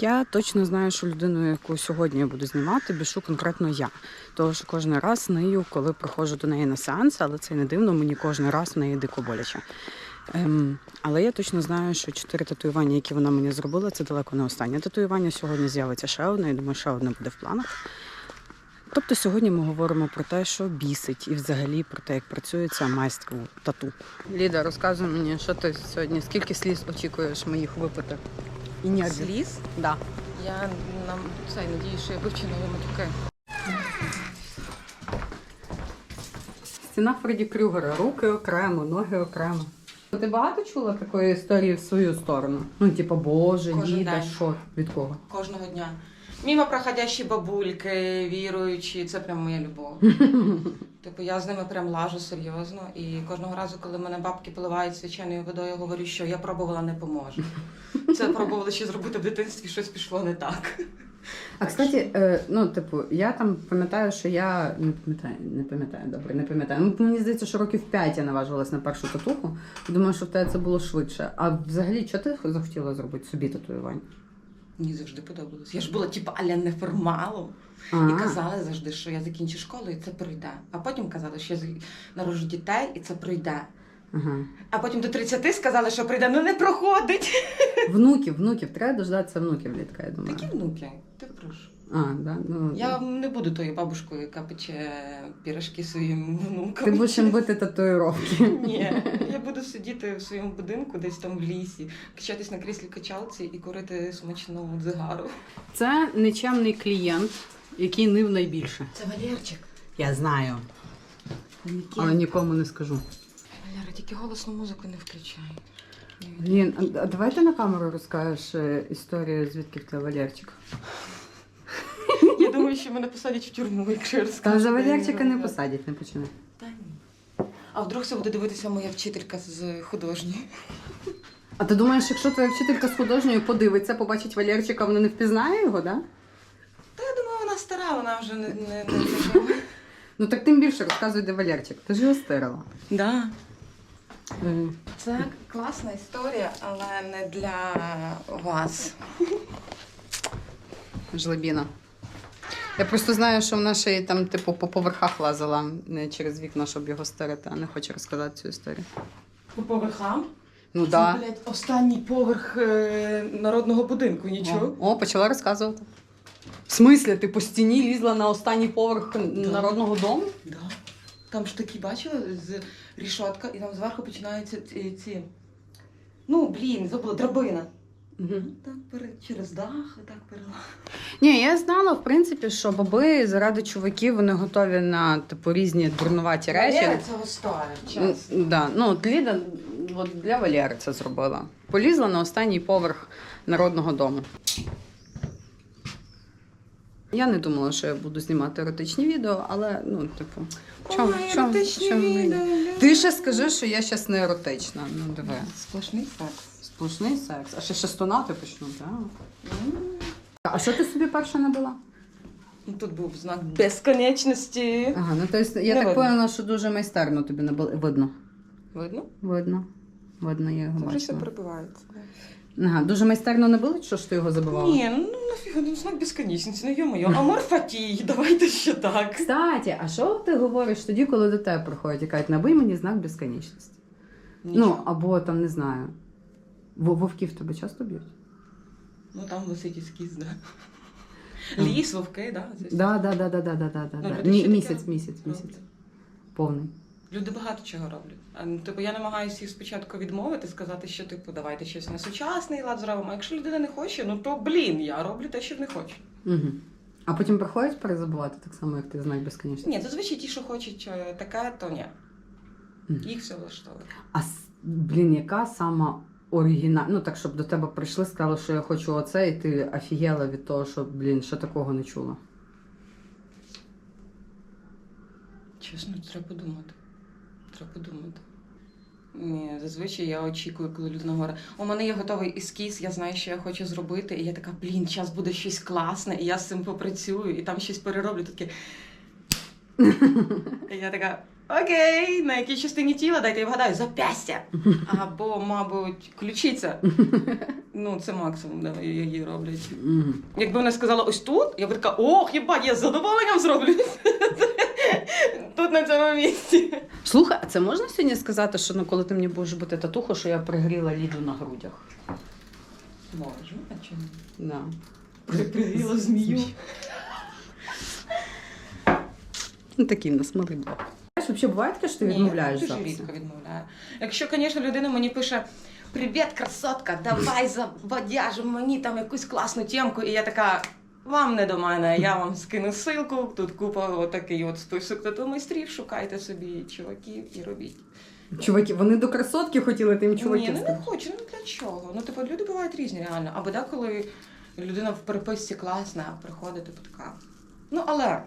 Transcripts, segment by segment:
Я точно знаю, що людину, яку сьогодні я буду знімати, бішу конкретно я. Тому що кожен раз нею, коли приходжу до неї на сеанс, але це не дивно, мені кожен раз в неї дико боляче. Ем, але я точно знаю, що чотири татуювання, які вона мені зробила, це далеко не останнє татуювання. Сьогодні з'явиться ще одне, і думаю, ще одне буде в планах. Тобто сьогодні ми говоримо про те, що бісить, і взагалі про те, як працює ця майстер тату. Ліда, розказуй мені, що ти сьогодні, скільки сліз очікуєш моїх випити? І ні, Сліз? Да. Я нам це надію, що я вивчу нові матюки. Стіна Фредді Крюгера. Руки окремо, ноги окремо. Ти багато чула такої історії в свою сторону? Ну, типу, Боже, Кожен діда, день. що? Від кого? Кожного дня. Мімо проходящі бабульки, віруючі, це прям моя любов. Типу, я з ними прям лажу серйозно. І кожного разу, коли мене бабки поливають свяченою водою, я говорю, що я пробувала не поможе. Це пробувала ще зробити в дитинстві, щось пішло не так. А кстати, е, ну, типу, я там пам'ятаю, що я не пам'ятаю, не пам'ятаю, добре, не пам'ятаю. Ну, мені здається, що років 5 я наважилась на першу татуху. Думаю, що в тебе це було швидше. А взагалі, що ти захотіла зробити собі татуювання? Мені завжди подобалось. Я ж була типу аля неформалом. І казали завжди, що я закінчу школу і це пройде. А потім казали, що я народжу дітей і це пройде. ага. А потім до 30 сказали, що прийде, ну не проходить. Внуків, внуків, треба дождатися внуків літка, я думаю. Такі внуки, ти прошу. А, да? ну, Я не буду тою бабушкою, яка пече пірашки своїм внукам. Ти будеш їм бити татуїровки. Ні, я буду сидіти в своєму будинку, десь там в лісі, качатись на кріслі качалці і курити смачну дзигару. Це нечемний клієнт, який нив найбільше. Це Валерчик. Я знаю, але нікому не скажу. Валера, тільки голосну музику не включай. Блін, а- а давай ти на камеру розкажеш е, історію, звідки в тебе Валерчик. Я думаю, що мене посадять в тюрму, якщо я розкажу. Та за Валерчика не посадять, не починай. Та ні. А вдруг це буде дивитися моя вчителька з художньої? А ти думаєш, якщо твоя вчителька з художньої подивиться, побачить Валерчика, вона не впізнає його, да? Та я думаю, вона стара, вона вже не. не, не... Ну так тим більше розказуй, де Валерчик. Ти ж його стирила. да. Це класна історія, але не для вас. Жлебіна. Я просто знаю, що вона ще й там, типу, по поверхах лазила не через вікна, щоб його стирити, а не хоче розказати цю історію. По поверхам? Ну Це, да. блядь, останній поверх е, народного будинку, нічого. О, почала розказувати. В смислі, ти по стіні лізла на останній поверх народного дому? Да. Там ж такі бачила з рішотка, і там зверху починаються ці. ці... Ну, блін, забула, драбина. Угу. Так пере... через дах, так перела. Ні, я знала, в принципі, що баби заради чуваків вони готові на типу різні дурнуваті речі. Валера цього час. Да. Ну, от Ліда от для Валєри це зробила. Полізла на останній поверх народного дому. Я не думала, що я буду знімати еротичні відео, але ну, типу, чому? Ой, чому- еротичні чому ні? відео, Ти ще скажи, що я зараз не еротична. Ну, диви. Сплошний секс. Сплошний секс. А ще ще стонати почну, так? А що ти собі перша набила? Ну, Тут був знак безконечності. Ага, ну то есть, я Не так видно. поняла, що дуже майстерно тобі набили. Видно. Видно? Видно. Видно, я його Це вже все бачила. прибивається. Ага, дуже майстерно набили, що ж ти його забивала? Ні, ну нафіга, ну знак безконечності, ну йо-моє. Амор фатій, давайте ще так. Кстати, а що ти говориш тоді, коли до тебе приходять і кажуть, набий мені знак безконечності? Ну, або там не знаю. Вов- Вовків тебе часто б'ють? Ну там висить ескіз, да. Ліс, вовки, да. здесь. Да, да, да, да, да, да, да, Ну, люди Мі- ще таке Місяць, місяць, місяць. роблять. Повний. Люди багато чого роблять. А, ну, Типу, я намагаюся їх спочатку відмовити, сказати, що типу, давайте щось на сучасний лад зробимо. А якщо людина не хоче, ну то блін, я роблю те, що не хочу. Угу. А потім приходять перезабувати так само, як ти знак безконечності? Ні, зазвичай ті, що хочуть е, таке, то ні. Мгм. Їх все влаштовує. А с- блін, яка сама оригінальна? Ну так, щоб до тебе прийшли, сказали, що я хочу оце, і ти офігела від того, що, блін, ще такого не чула. Чесно, треба подумати. Треба подумати. Ні, зазвичай я очікую, коли людина говорить, у мене є готовий ескіз, я знаю, що я хочу зробити, і я така, блін, зараз буде щось класне, і я з цим попрацюю, і там щось перероблю. Таке. І я така, Окей, на якій частині тіла дайте я вгадаю, запястя. Або, мабуть, ключиця. Ну, це максимум, де її роблять. Якби вона сказала ось тут, я б така, ох, їбать, я з задоволенням зроблю. Тут на цьому місці. Слухай, а це можна сьогодні сказати, що ну, коли ти мені будеш бути татуху, що я пригріла ліду на грудях? Можу, а чому? Да. Пригріла змію. Ну, такий в нас малий блок. Взагалі буває таке, що ти відмовляєш Ні, дуже рідко відмовляю. Якщо, звісно, людина мені пише Привіт, красотка, давай заводяжемо мені там якусь класну тємку, і я така. Вам не до мене, я вам скину ссылку, тут купа отакий от список тату майстрів, шукайте собі чуваків і робіть. Чуваки, вони до красотки хотіли тим Ні, ну не хочу, ну для чого? Ну, типу, люди бувають різні реально. Або деколи людина в переписці класна, приходить, типу така. Ну, але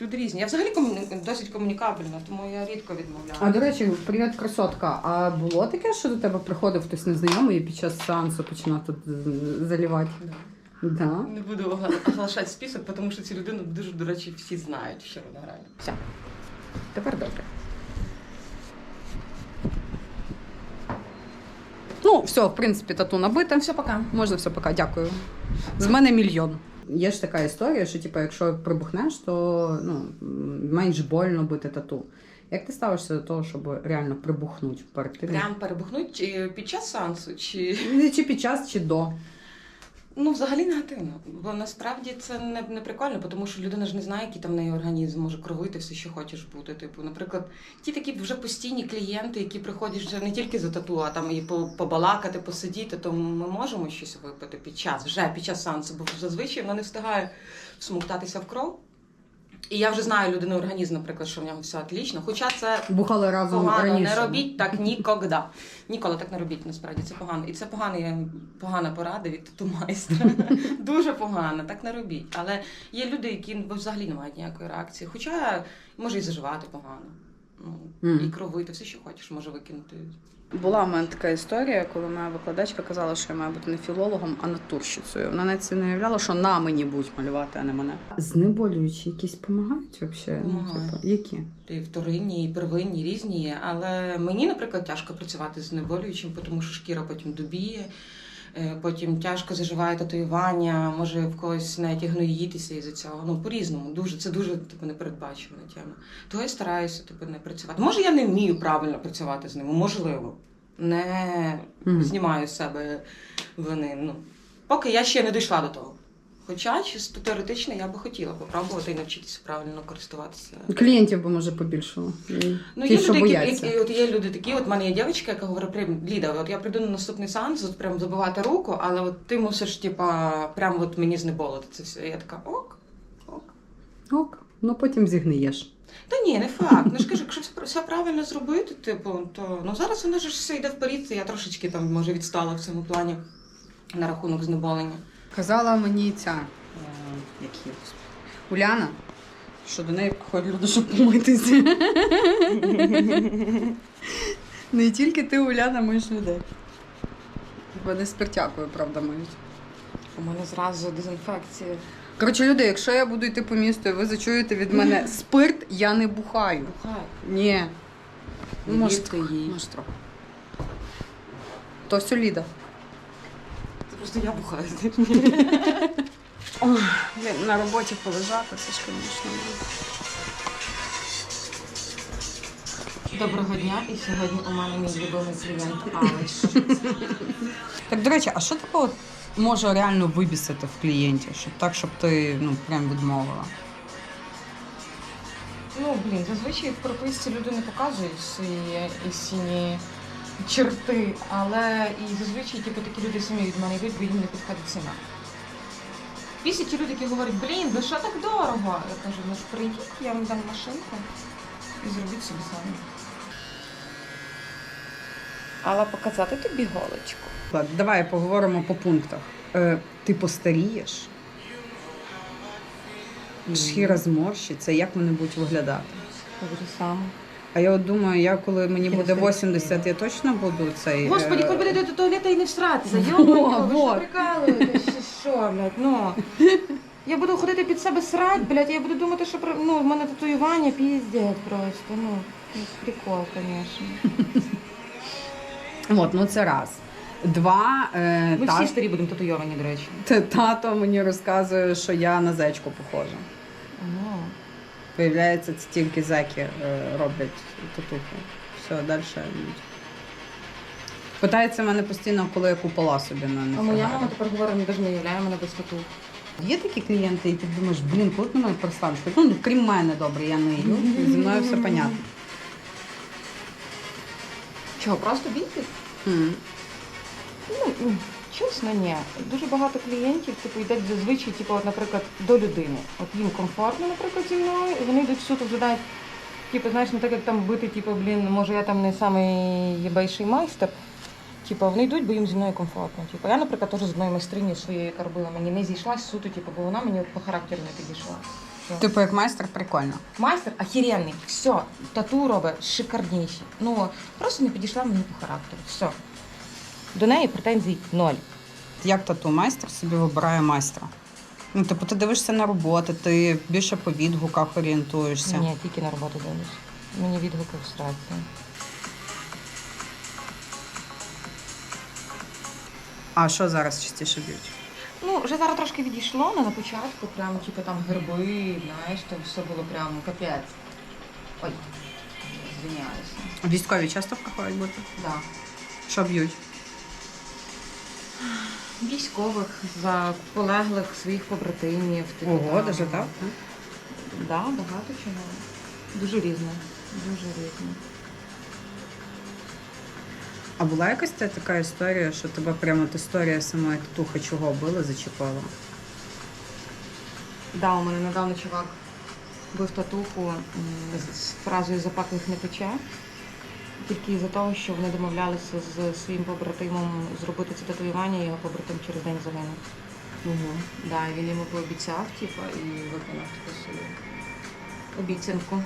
люди різні. Я взагалі комуні- досить комунікабельна, тому я рідко відмовляю. А до речі, привіт, красотка. А було таке, що до тебе приходив хтось незнайомий і під час сеансу починав тут залівати? Да. Да. Не буду оголошати список, тому що цю людину дуже, до речі, всі знають, що вона грає. Все. Тепер добре. Ну, все, в принципі, тату набите. Все, пока. Можна все пока, дякую. З мене мільйон. Є ж така історія, що типу, якщо прибухнеш, то ну, менш больно бути тату. Як ти ставишся до того, щоб реально прибухнути в тим? Прям перебухнуть чи під час сеансу, чи Чи під час, чи до. Ну взагалі негативно. Бо насправді це не, не прикольно, тому що людина ж не знає, який там в неї організм може кровити все, що хочеш бути. Типу, наприклад, ті такі вже постійні клієнти, які приходять вже не тільки за тату, а там і по- побалакати, посидіти, то ми можемо щось випити під час, вже під час сеансу, бо зазвичай вона не встигає всмоктатися в кров. І я вже знаю людину організм, наприклад, що в нього все отлично. Хоча це Бухали разом погано, раніше. не робіть так ніколи. Ніколи так не робіть, насправді це погано. І це поганий, погана порада від тату-майстра. Дуже погано, так не робіть. Але є люди, які взагалі не мають ніякої реакції. Хоча може і заживати погано. Ну. І кровити, все, що хочеш, може викинути. Була в мене така історія, коли моя викладачка казала, що я маю бути не філологом, а натурщицею. Вона навіть це не уявляла, що на мені будуть малювати, а не мене. Знеболюючі якісь допомагають взагалі? Помагають. типу, які? І вторинні, і первинні, різні. Але мені, наприклад, тяжко працювати з знеболюючим, тому що шкіра потім дубіє, е, потім тяжко заживає татуювання, може в когось навіть гноїтися із-за цього. Ну, по-різному. Дуже, це дуже типу, непередбачувана тема. Того я стараюся типу, не працювати. Може, я не вмію правильно працювати з ними, можливо. Не знімаю з себе вини. Ну, поки я ще не дійшла до того. Хоча, чисто теоретично, я би хотіла попробувати і навчитися правильно користуватися Клієнтів би може побільшало. Ну, Ті, є що люди, які, бояться. які, от є люди такі, от в мене є дівчинка, яка говорить, прям, Ліда, от я прийду на наступний сеанс, от прям забивати руку, але от ти мусиш, типа, прям от мені знеболити це все. Я така, ок, ок. Ок, ну потім зігниєш. Та ні, не факт. Ну ж кажу, якщо все- все правильно зробити, типу, то ну зараз воно ж все йде вперед, я трошечки там може відстала в цьому плані на рахунок знеболення. Казала мені ця е, як її, Уляна, що до неї приходять люди, щоб помитися. Не тільки ти, Уляна, миєш людей. Вони спиртякою, правда, миють. У мене зразу дезінфекція. Коротше, люди, якщо я буду йти по місту, і ви зачуєте від мене спирт, я не бухаю. Бухай. Ні. Ну, може, їй. може трохи. То все Ліда. Просто я бухаю. Ой, блін, на роботі полежати, це ж, звісно. Доброго дня, і сьогодні у мене мій любимий клієнт Алечка. Так, до речі, а що такого може реально вибісити в клієнті? Щоб так, щоб ти ну, прям відмовила? Ну, блін, зазвичай в прописці люди не показують свої істинні черти, але і зазвичай типу, такі люди самі від мене йдуть, бо їм не підходить ціна. Після ті люди, які говорять, блін, ви що так дорого? Я кажу, ну ж прийдіть, я вам дам машинку і зробіть собі самі. Але показати тобі голочку. Так, давай поговоримо по пунктах. Е, ти постарієш, шкіра зморщиться, як вони будуть виглядати? Дуже саме. А я от думаю, я коли мені буде Інстинктивно. 80, я точно буду цей. Господи, е, коли будете до туалета і не всратися, ви що чи що, блядь, ну. Я буду ходити під себе срать, блядь, я буду думати, що ну, в мене татуювання піздець просто, ну. Прикол, звісно. От, ну це раз. Два, е, Ми та- всі старі будемо татуйовані, до речі. Тато мені розказує, що я на зечку похожа. Виявляється, це тільки зеки е, роблять татухи. Все, далі. Питається мене постійно, коли я купила собі на них. а моя мама тепер говорить, ми навіть не уявляємо мене без тату. Є такі клієнти, і ти думаєш, блін, коли ти мене перестанеш? Ну, крім мене добре, я нию, і зі мною все понятно. Чого, просто бійтесь? М. Ну, чесно, ні. Дуже багато клієнтів, типу, йдуть зазвичай, типу, от, наприклад, до людини. От їм комфортно, наприклад, зі мною, і вони йдуть в суд, вглядають, типу, знаєш, не так як там бити, типу, блін, може я там не самий єбейший майстер. Типу, вони йдуть, бо їм зі мною комфортно. Типу, я, наприклад, теж з одною майстринею своєю, яка робила, мені не зійшлась суто, типу, бо вона мені по характеру не підійшла. Все. Типу, як майстер, прикольно. Майстер охеренний, все, тату робить шикарніші. Ну, просто не підійшла мені по характеру. Все. До неї претензій ноль. Як тату майстер собі вибирає майстра? Ну, типу, ти дивишся на роботи, ти більше по відгуках орієнтуєшся. Ні, тільки на роботу дивлюсь. Мені відгуки всраться. А що зараз частіше б'ють? Ну, вже зараз трошки відійшло, але на початку прям, типу, там герби, знаєш, там все було прям капець. Ой, звиняюся. Військові часто приходять бути? Да. Що б'ють? Військових, за полеглих своїх побратимів. типу, Ого, там. даже так? Да, багато чого. Дуже різне. Дуже різне. А була якась та така історія, що тебе прямо от історія самої татухи чого била, зачепила? Да, у мене недавно чувак бив татуху м, з- фразою запахних не пече. Тільки із-за того, що вони домовлялися з своїм побратимом зробити це татуювання, і його побратим через день загинув. Угу. Да, він йому пообіцяв, типу, і виконав таку свою обіцянку.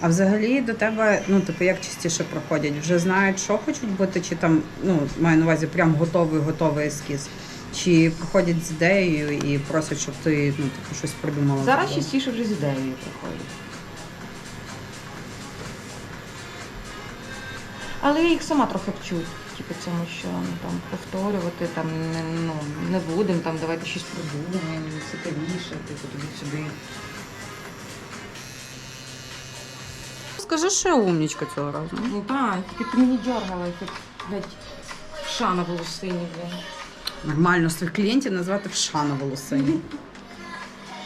А взагалі до тебе, ну типу, як частіше проходять? Вже знають, що хочуть бути, чи там, ну, маю на увазі, прям готовий, готовий ескіз. Чи приходять з ідеєю і просять, щоб ти ну, типу, щось придумала? Зараз частіше вже з ідеєю приходять. Але я їх сама трохи вчу, типу цьому, що ну, там повторювати там не, ну, не будемо, там давайте щось придумаємо, цікавіше, типу туди сюди. Скажи, що я умнічка цього разу. Ну так, тільки ти мені дергала, як блядь, ша на волосині, блін. Нормально своїх клієнтів назвати вша на волосині.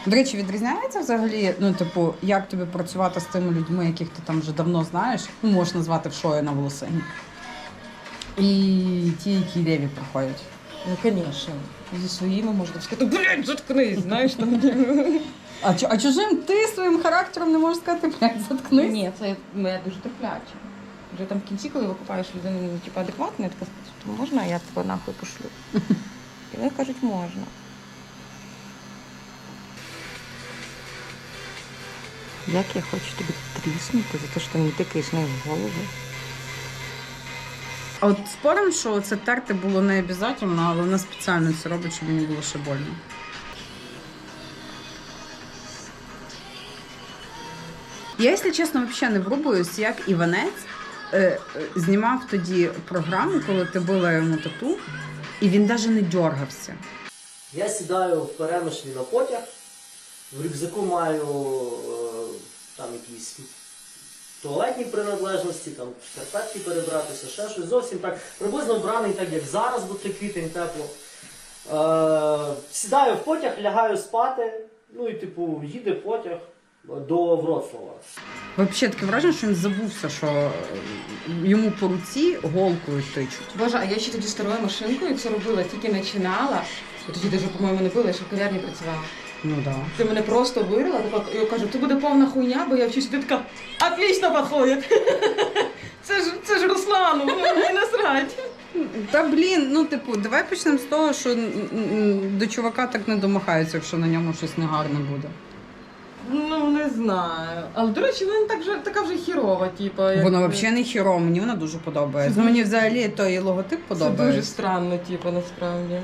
До речі, відрізняється взагалі, ну, типу, як тобі працювати з тими людьми, яких ти там вже давно знаєш, ну, можеш назвати вшою на волосині. І ті, які леві приходять. Ну, звісно. Зі своїми можна сказати, блядь, заткнись, знаєш там. А, чу- а чужим ти своїм характером не можеш сказати, блядь, заткнись. Ні, це я дуже терпляча. Вже там в кінці, коли викупаєш людину, ну, типу, адекватно, я така, то можна, я тебе нахуй пошлю. І вони кажуть, можна. Як я хочу тобі тріснути за те, що ти не тикаєш в голову. А от спорим, що це терти було не обов'язково, але вона спеціально це робить, щоб мені було ще больно. Я, якщо чесно, взагалі не врубуюсь, як Іванець знімав тоді програму, коли ти била йому тату, і він навіть не дергався. Я сідаю в перемишлі на потяг, в рюкзаку маю е, там якісь туалетні принадлежності, там шкарпетки перебратися, ще щось. Зовсім так приблизно вбраний, так як зараз, бо це квітень тепло. Е, сідаю в потяг, лягаю спати, ну і типу їде потяг до Вроцлава. Взагалі таке враження, що він забувся, що е, йому по руці голкою тичуть. Боже, а я ще тоді старою машинкою це робила, тільки починала. Я тоді навіть, по-моєму, не пила, я ще в кав'ярні працювала. Ну так. Да. Ти мене просто вирила, така, я кажу, це буде повна хуйня, бо я вчусь, ти така, отлично підходить. Це ж, це ж Руслану, мені насрать. Та блін, ну типу, давай почнемо з того, що до чувака так не домахаються, якщо на ньому щось негарне буде. Ну, не знаю. Але, до речі, вона так вже, така вже хірова, типу. як- Воно взагалі не хіро, мені вона дуже подобається. Ну мені взагалі той логотип Це дуже подобається. странно, типу, насправді.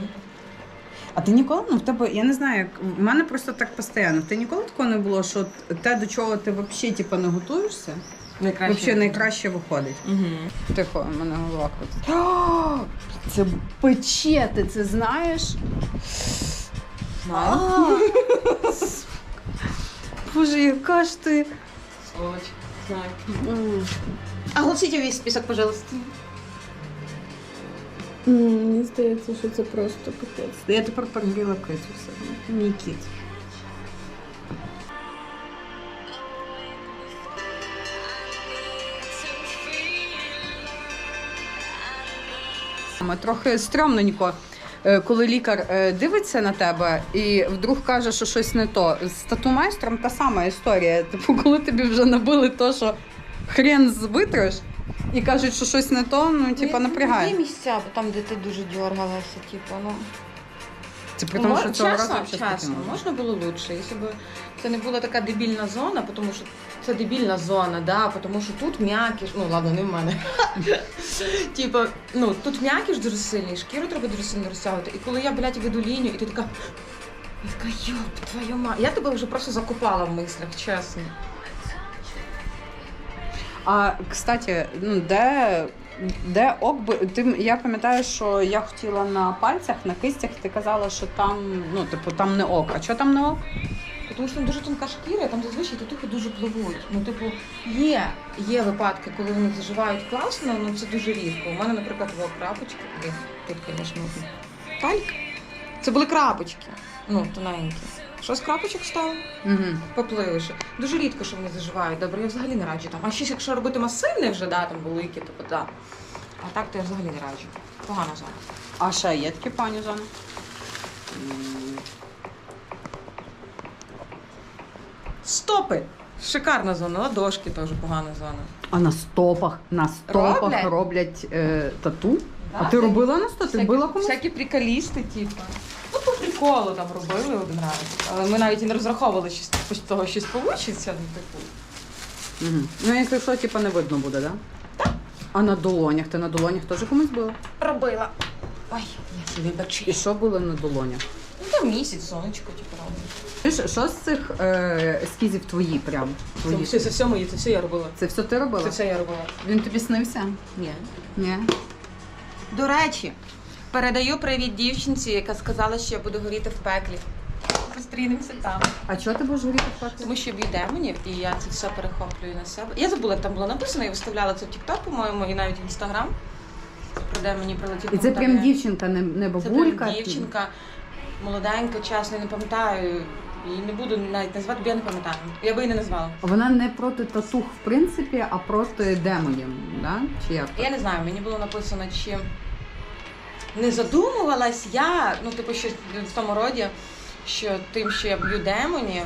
А ти ніколи, ну в тебе, я не знаю, як в мене просто так постійно. Ти ніколи такого не було, що те, до чого ти взагалі типу, не готуєшся, Найкраще. взагалі найкраще виходить. Угу. Тихо, в мене голова крутить. О, Це пече, ти це знаєш? Знаю. А! Боже, яка ж ти. Сволоч. Знаю. М. Огласите весь список, пожалуйста. М, Мені здається, що це просто капець. Я тепер перегріла кицю все. Мій кіт. Трохи стрьомненько, коли лікар е, дивиться на тебе і вдруг каже, що щось не то. З тату-майстром та сама історія. Типу, коли тобі вже набили то, що хрен звитриш, і кажуть, що щось не то, ну типу напрягає. Є місця, бо там, де ти дуже дергалася, типу, ну. Це при тому, що цього разу чесно, взагалі чесно, спокійно. можна було лучше, якщо б це не була така дебільна зона, тому що це дебільна зона, да, тому що тут м'якіш, ну ладно, не в мене. Типу, ну тут м'якіш дуже сильний, шкіру треба дуже сильно розтягувати. І коли я, блядь, веду лінію, і ти така. Я така, йоп, твою мать. Я тебе вже просто закопала в мислях, чесно. А кстати, ну де, де ок би ти я пам'ятаю, що я хотіла на пальцях, на кистях, ти казала, що там, ну типу, там не ок. А що там не ок? Тому що там дуже тонка шкіра, там зазвичай татухи дуже пливуть. Ну, типу, є, є випадки, коли вони заживають класно, ну це дуже рідко. У мене, наприклад, була крапочка, де тут, звісно, тальк. Це були крапочки, ну, тоненькі. Що з крапочок стало? Угу. Попливше. Дуже рідко, що вони заживають. Добре, я взагалі не раджу там. А ще якщо робити масивне вже, да, там великі, то да. А так то я взагалі не раджу. Погана зона. А ще є такі пані зони? Стопи! Шикарна зона, ладошки теж погана зона. А на стопах, на стопах роблять, Роблять? е, тату? а ти робила на сто? Всякі, била комусь? всякі приколісти, типу. Приколу там робили один раз. Але ми навіть і не розраховували, що з того щось. Ну, типу. Угу. Ну, якщо що, типу, не видно буде, да? Так. А на долонях? Ти на долонях теж комусь била? Робила. Ой, я собі І що було на долонях? Ну, там місяць, сонечко, типу, робила. Що, що з цих е, ескізів твої прям? Це Твої? все, це все мої, це все я робила. Це все ти робила? Це все я робила. Він тобі снився? Ні. Ні. До речі, передаю привіт дівчинці, яка сказала, що я буду горіти в пеклі. Зустрінемося там. А чого ти будеш горіти в пеклі? Тому що б'ю демонів, і я це все перехоплюю на себе. Я забула, як там було написано, я виставляла це в TikTok, по-моєму, і навіть в Instagram. Про демонів прилетів. І це прям дівчинка, не, не Це прям дівчинка, молоденька, чесно, я не пам'ятаю. І не буду навіть назвати, бо я не пам'ятаю. Я би її не назвала. Вона не проти татух, в принципі, а проти демонів, да? Чи як? Я не знаю, мені було написано, чи не задумувалась я, ну, типу, що в тому роді, що тим, що я б'ю демонів,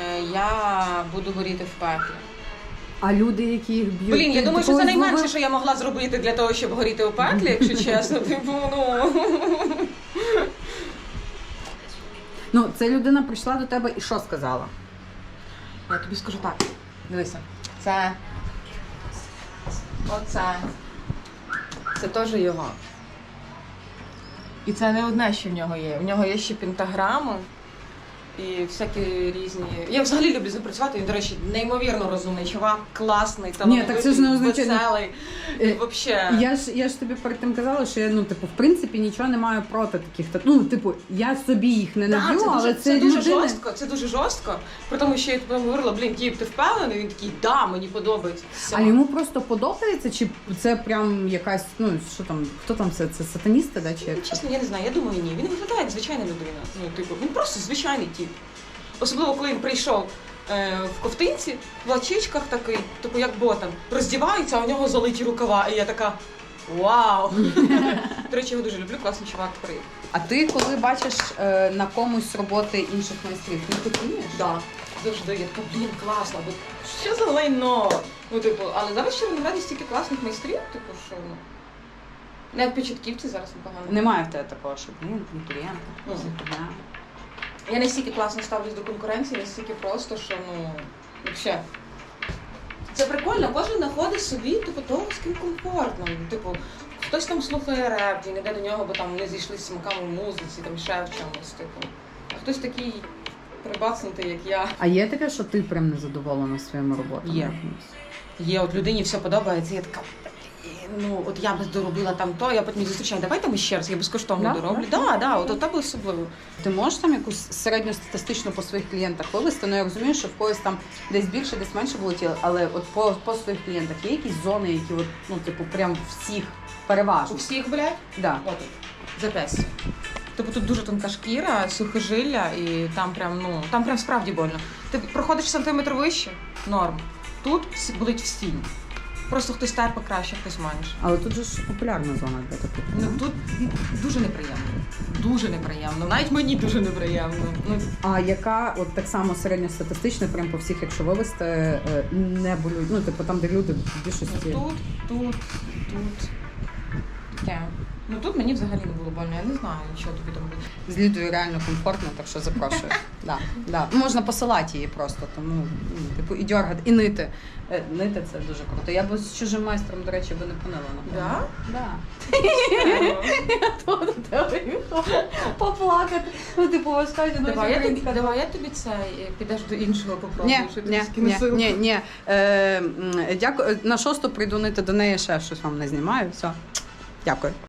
е, я буду горіти в пеклі. А люди, які їх б'ють. Блін, я ти думаю, що це найменше, зловив? що я могла зробити для того, щоб горіти у пеклі, якщо чесно. Типу, ну. Ну, це людина прийшла до тебе і що сказала? Я тобі скажу так. Дивися. Це. Оце. Це теж його. І це не одне, що в нього є. В нього є ще пентаграми і всякі різні. Я взагалі люблю з ним працювати. Він, до речі, неймовірно розумний чувак, класний, Ні, так це ж не означає- веселий. Е, Вообще. Я ж я ж тобі перед тим казала, що я ну, типу, в принципі, нічого не маю проти таких. Ну, типу, я собі їх не Да, наб'ю, це але дуже, це, це дуже людина. жорстко, це дуже жорстко. При тому, що я потім говорила, блін, Тіп, ти впевнений? Він такий, да, мені подобається. Все. А йому просто подобається, чи це прям якась, ну що там, хто там це? Це сатаністи, да, чи Ну, чесно, я не знаю, я думаю, ні. Він виглядає як звичайна людина. Ну, типу, він просто звичайний тип. Особливо, коли він прийшов е, в ковтинці, в лачичках такий, типу як ботан, роздівається, а у нього залиті рукава. І я така. Вау! До речі, його дуже люблю, класний чувак при. А ти коли бачиш е, на комусь роботи інших майстрів, ти хотієш? Да. Завжди я така, блін, класно, бо що за лайно? Ну, типу, але зараз в Червонограді стільки класних майстрів, типу, що ну. Навіть початківці зараз непогано. Немає в тебе такого, що блін, Ну. да. Я настільки класно ставлюсь до конкуренції, настільки просто, що ну взагалі. Це прикольно, кожен знаходить собі типу, того, з ким комфортно. Типу, Хтось там слухає реп, він іде до нього, бо там не зійшли смаками в музиці, там ще в чомусь, типу. А хтось такий прибацнутий, як я. А є таке, що ти прям не задоволена своїми роботами? Є. Є, от людині все подобається, я така. «Блін, Ну, от я би доробила там то, я потім зустрічаю, давайте ми ще раз, я безкоштовно Да? дороблю. Да? Да, да, от, от особливо. Ти можеш там якусь середньостатистичну по своїх клієнтах вивести? Ну я розумію, що в когось там десь більше, десь менше було влетіло, але от по, по своїх клієнтах є якісь зони, які от, ну, типу, прям всіх У переважно. всіх, блядь, Да. отут, запястя. Тобто тут дуже тонка шкіра, сухожилля, і там прям, ну, там прям справді больно. Ти проходиш сантиметр вище, норм. Тут всі- болить всі. Просто хтось терпе краще, хтось менше. Але тут же ж популярна зона для таких. Ну тут дуже неприємно. Дуже неприємно. Навіть мені дуже неприємно. Ну, А яка от так само середньостатистична, прям по всіх, якщо вивести, е, не болють? Ну, типу там, де люди в більшості. тут, тут, тут. Таке. Ну тут мені взагалі не було больно, я не знаю, що тобі там буде. З Лідою реально комфортно, так що запрошую. да, да. Можна посилати її просто, тому ну, типу і дьоргати, і нити. Е, Нити це дуже круто. Я б з чужим майстром, до речі, би не понила, напевно. Да? Да. До тебе Поплакати. Ну, типу, ви скажете, ну, Давай я, тобі, українська давай я тобі це е, підеш до іншого попробуєш. Ні, я тобі ні, ні, ні, ні. Е, м, дякую. На шосту прийду нити до неї ще щось вам не знімаю. Все. Дякую.